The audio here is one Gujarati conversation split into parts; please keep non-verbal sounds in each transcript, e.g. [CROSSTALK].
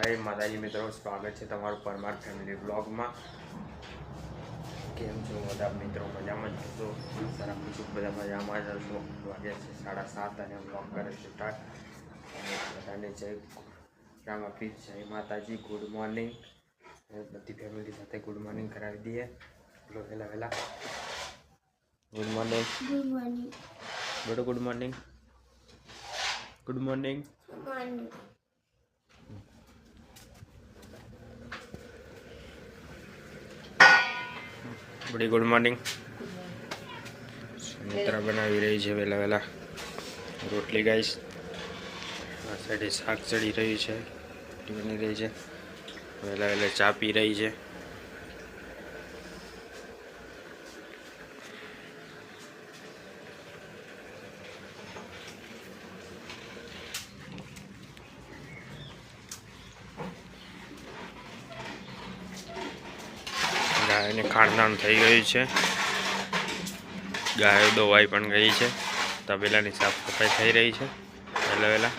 જય માતાજી મિત્રો સ્વાગત છે તમારું પરમાર ફેમિલી બ્લોગમાં કેમ છો બધા મિત્રો? મજામાં જ છો? સારા બીજું બધા મજામાં જ હશો? વાગ્યા છે સાડા સાત અને બ્લોગ કરે છે સ્ટાર્ટ બધાને જય રામ આપી જય માતાજી ગુડ મોર્નિંગ બધી ફેમિલી સાથે ગુડ મોર્નિંગ કરાવી દઈએ. બોલો વહેલા વહેલા. ગુડ મોર્નિંગ ગુડ મોર્નિંગ બોલો ગુડ મોર્નિંગ ગુડ મોર્નિંગ. બડી ગુડ મોર્નિંગ સુમિત્રા બનાવી રહી છે વહેલા વહેલા રોટલી ગાઈશ આ સાઈડે શાક ચડી રહ્યું છે બની રહી છે વહેલા વહેલા ચા પી રહી છે ગાયને થઈ ગયું છે. ગાયો દોવાઈ પણ ગઈ છે. તબેલાની સાફ સફાઈ થઈ રહી છે. વહેલા વહેલા.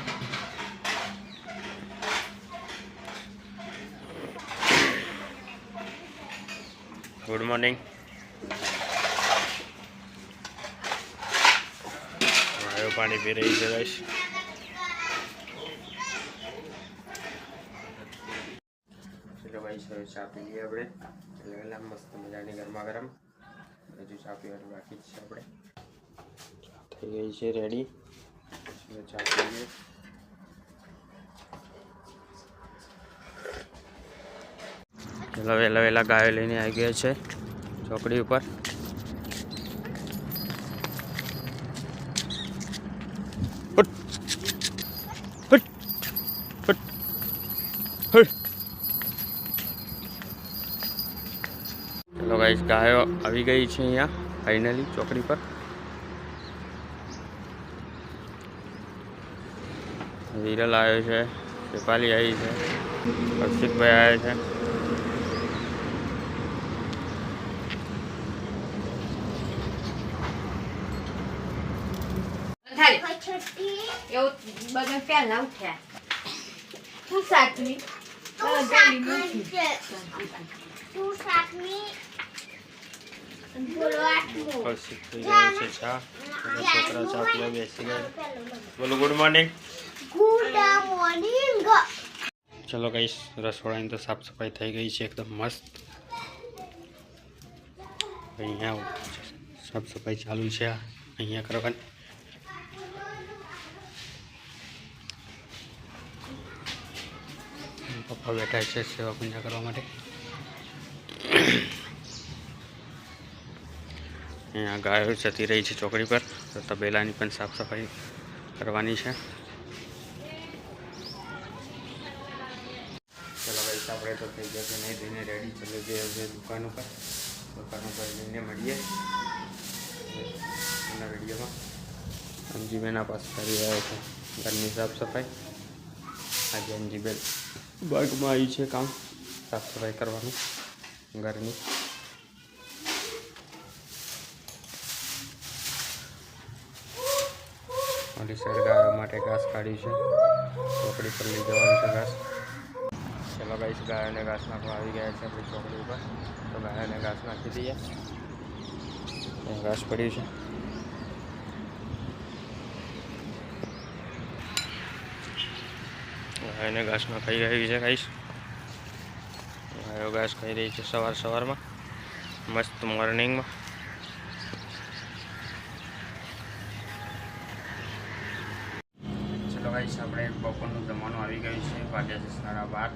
Good morning. ગાયો પાણી પી રહી છે ગાઈશ ચલો ભાઈ સર ચા પી લઈએ આપણે. એટલે વહેલા મસ્ત મજાની ગરમા ગરમ. હજુ ચા પીવાનું બાકી જ છે આપણે. થઈ ગઈ છે રેડી ચા પી લઈએ ચલો વહેલા વહેલા ગાયો લઈને આવી ગયા છે ચોકડી ઉપર. ગાઈસ ગાયો આવી ગઈ છે અહીંયા ફાઇનલી ચોકડી પર વિરલ આવ્યો છે શેફાલી આવી છે હર્ષિતભાઈ આવ્યા છે ખાલી Pachati. એવું બધા પહેલા ઉઠ્યા શું સાચવી Two Two sakmi. Bolo આઠમું. હર્ષિત થઈ ગયો છે ચા અને છોકરા ચા પીવા બેસી ગયા બોલો ગુડ મોર્નિંગ. ચલો ગાઈસ રસોડાની તો સાફ સફાઈ થઈ ગઈ છે એકદમ મસ્ત. અહીંયા સાફ સફાઈ ચાલુ છે. આ અહીંયા કરવાની પપ્પા બેઠા છે સેવા પૂજા કરવા માટે. અહીંયા ગાયો જતી રહી છે ચોકડી પર. તો તબેલાની પણ સાફ સફાઈ કરવાની છે. ચલો ભાઈ આપણે તો થઈ ગયા છે નહીં ધોઈને રેડી ચલો જઈએ હવે દુકાન ઉપર. દુકાન ઉપર જઈને મળીએ. એના વિડીયોમાં. અંજીબેના પાસે કરી રહ્યા છે. ઘરની સાફ સફાઈ. આજે અંજીબેન બાગમાં આવી છે કામ. સાફ સફાઈ કરવાનું. ઘરની. સાઈડ ગાયો માટે ઘાસ કાઢ્યું છે. ચોકડી પર લઈ જવાનું છે ઘાસ. ચલો ગાઈસ ગાયોને ઘાસ નાખવા આવી ગયા છે આપણી ચોકડી ઉપર. તો ગાયોને ઘાસ નાખી દઈએ. ઘાસ પડ્યું છે. ગાયોને ઘાસ ખાઈ ગઈ છે ગાઈશ ગાયો ઘાસ ખાઈ રહી છે સવાર સવારમાં. મસ્ત મોર્નિંગમાં ગાઈસ આપણે બપોરનું જમવાનું આવી ગયું છે. વાગ્યા છે સાડા બાર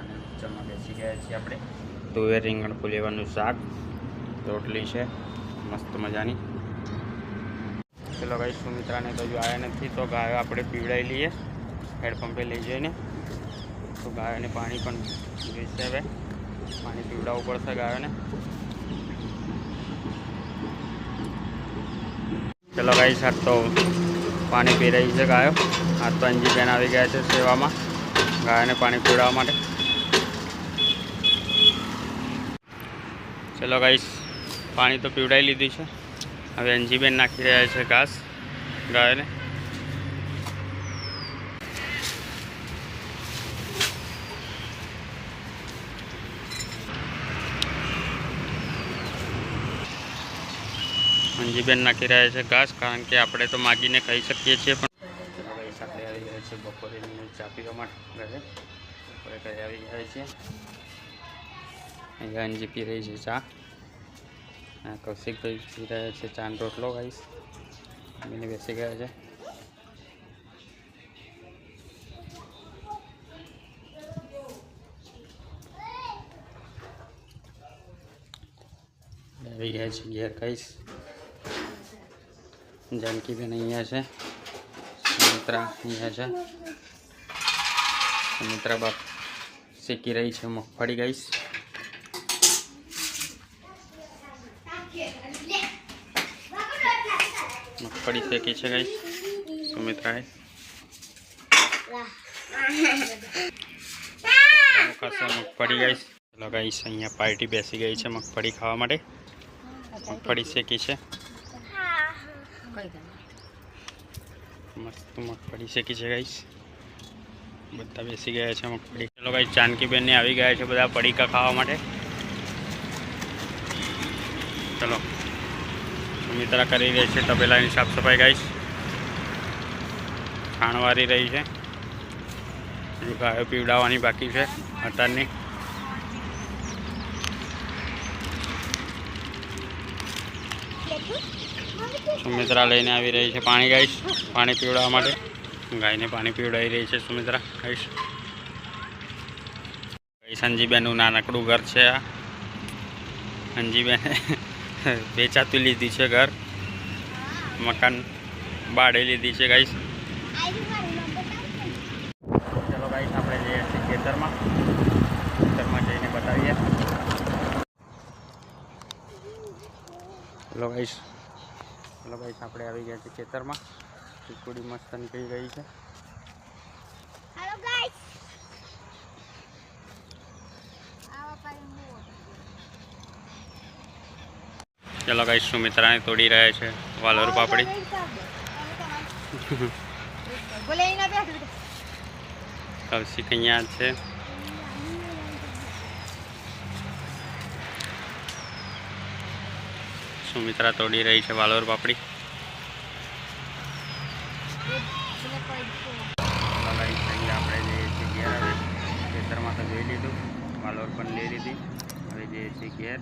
અને જમવા બેસી ગયા છીએ આપણે. તુવેર રીંગણ ફુલેવાનું શાક, રોટલી છે. મસ્ત મજાની. ચલો ગાઈસ સુમિત્રાને તો જો આવ્યા નથી. તો ગાયો આપણે પીવડાવી લઈએ. હેડપંપે લઈ જઈને. તો ગાયોને પાણી પણ જોઈશે હવે. પાણી પીવડાવવું પડશે ગાયોને. ચલો ગાઈ સાહેબ તો પાણી પી છે ગાયો. આ તનજીબેન આવી ગયા છે સેવામાં ગાયને પાણી પીવડાવવા માટે. ચલો ગાઈશ પાણી તો પીવડાવી લીધું છે. હવે અંજીબેન નાખી રહ્યા છે ઘાસ ગાયને. અંજીબેન નાખી રહ્યા છે ઘાસ, કારણ કે આપણે તો માગીને ખાઈ શકીએ છીએ ચા પીવા માટે ઘરે બપોરે ઘરે આવી ગયા છીએ અહીંયા અંજી પી રહી છે ચા આ કૌશિકભાઈ પી રહ્યા છે ચાનો રોટલો ગાઈસ એને બેસી ગયા છે આવી ગયા છે ઘેર કહીશ જાનકીબેન અહીંયા છે સુમિત્રા અહીંયા છે સુમિત્રા બાપ શીખી રહી છે મગફળી ગઈશ મગફળી શેકી છે ગઈશ સુમિત્રાએ ખાસો મગફળી ગઈશ ચલો ગઈશ અહીંયા પાર્ટી બેસી ગઈ છે મગફળી ખાવા માટે મગફળી શેકી છે કઈ ગયું મસ્ત મગફળી શેકી છે ગાઈસ બધા બેસી ગયા છે મગફળી ચલો ગાઈસ જાનકીબેનને આવી ગયા છે બધા પડીકા ખાવા માટે. ચલો. સુમિત્રા કરી રહી છે તબેલાની સાફ સફાઈ ગાઈશ ખાણવારી રહી છે. ગાયો પીવડાવવાની બાકી છે અત્યારની. સુમિત્રા લઈને આવી રહી છે પાણી ગાઈશ પાણી પીવડાવવા માટે. ગાયને પાણી પીવડાવી રહી છે, સુમિત્રા ગાઈ સંજીબેનનું નાનકડું ઘર છે આ. સંજીબેને [LAUGHS] વેચાતું લીધી છે ઘર. મકાન બાળે લીધી છે ગાઈશ ચલો ગાઈશ આપણે જઈએ છીએ ખેતરમાં. ખેતરમાં જઈને બતાવીએ. ચલો ગાઈશ ચલો ગાઈશ આપણે આવી ગયા છીએ ખેતરમાં. ચીકુડી મસ્ત નીકળી ગઈ છે. હેલો ગાઈસ ચલો ગાઈશ સુમિત્રાને તોડી રહ્યા છે વાલોર પાપડી. બોલે કૈયા કૌશિક અહીંયા છે. સુમિત્રા તોડી રહી છે વાલોર પાપડી. ગાઈસ આપણે જે છીએ ઘેર હવે લીધું વાલોર પણ લઈ લીધી હવે જે છે ઘેર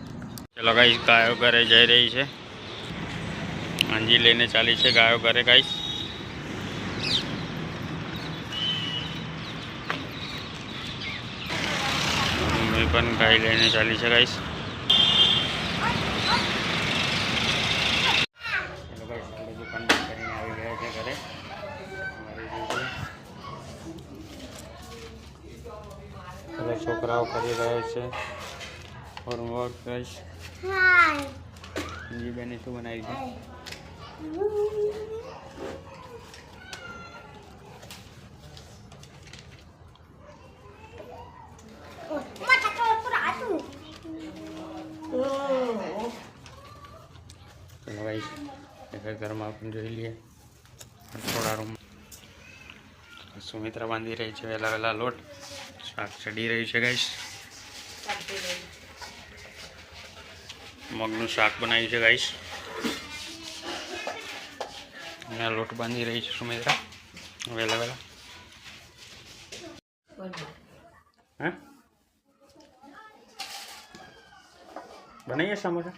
ચલો ગાઈસ ગાયો ઘરે જઈ રહી છે. અંજી લઈને ચાલી છે ગાયો ઘરે ગાઈશ પણ ગાય લઈને ચાલી છે ગાઈસ ચલો ગાઈસ આપણે દુકાન બંધ કરીને આવી ગયા છે ઘરે અમારી ડ્યુટી ચલો છોકરાઓ કરી રહ્યો છે. હોમવર્ક કરીશ હાય બેને શું બનાવી છે? એક ઘરમાં પણ જોઈ લઈએ. થોડા રૂમ. સુમિત્રા બાંધી રહી છે વહેલા વહેલા લોટ. શાક ચડી રહી છે ગાઈસ મગનું શાક બનાવ્યું છે ગાઈસ અને લોટ બાંધી રહી છે સુમિત્રા વહેલા વહેલા હા? બનાવીએ સમોસા?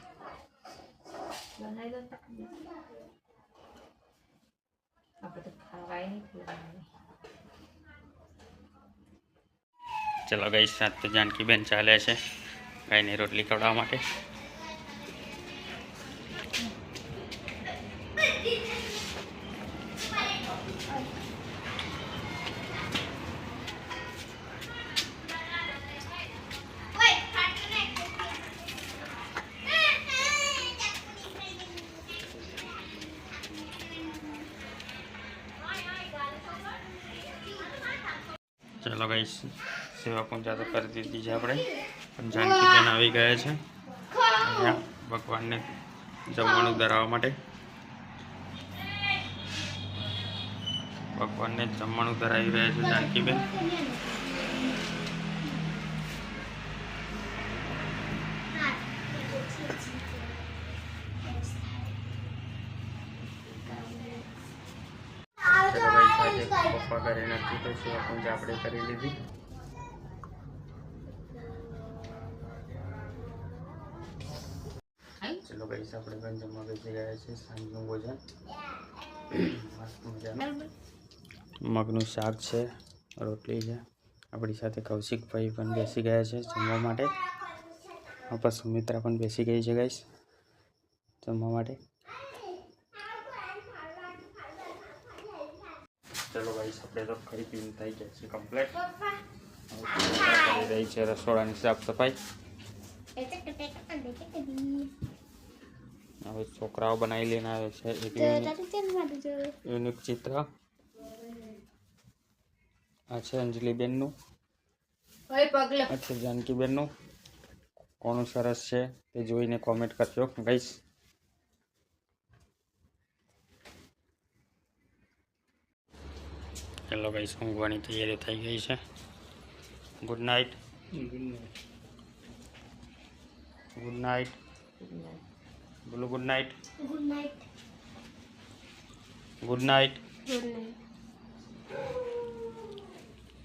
આપણે તો ખાવાય નહીં. ચલો ગઈ સાત તો જાનકીબેન ચાલે છે. ગાયને રોટલી ખવડાવવા માટે. ચલો ગઈ સેવા પૂજા તો કરી દીધી છે આપણે. જાનકીબેન આવી ગયા છે. ભગવાનને જમવાનું ધરાવવા માટે. ભગવાનને જમવાનું ધરાવી રહ્યા છે જાનકીબેન. પપ્પા કરીને કીધું છે પૂજા આપણે કરી લીધી. ચલો ગઈશ આપણે પણ જમવા બેસી ગયા છે સાંજનું ભોજન મસ્ત મજાનું મગનું શાક છે રોટલી છે આપણી સાથે કૌશિકભાઈ પણ બેસી ગયા છે જમવા માટે આપણા સુમિત્રા પણ બેસી ગઈ છે ગાઈશ જમવા માટે ચલો ગાઈશ આપણે તો ખાઈ પીને થઈ ગયા છે કમ્પ્લીટ કરી રહી છે રસોડાની સાફ સફાઈ હવે છોકરાઓ બનાવી લઈને આવે છે એક યુનિક ચિત્ર. આ છે અંજલિબેનનું. ઓય પગલો. આ છે જાનકીબેનનું. કોનું સરસ છે તે જોઈને કોમેન્ટ કરજો. ગઈશ ચલો ગઈશ ઊંઘવાની તૈયારી થઈ ગઈ છે. ગુડ નાઇટ ગુડ નાઇટ બોલો good night good night good night good night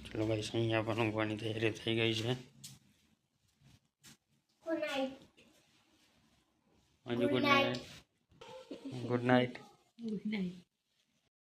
ચલો ગઈશ અહીંયા પણ ઊંઘવાની તૈયારી થઈ ગઈ છે.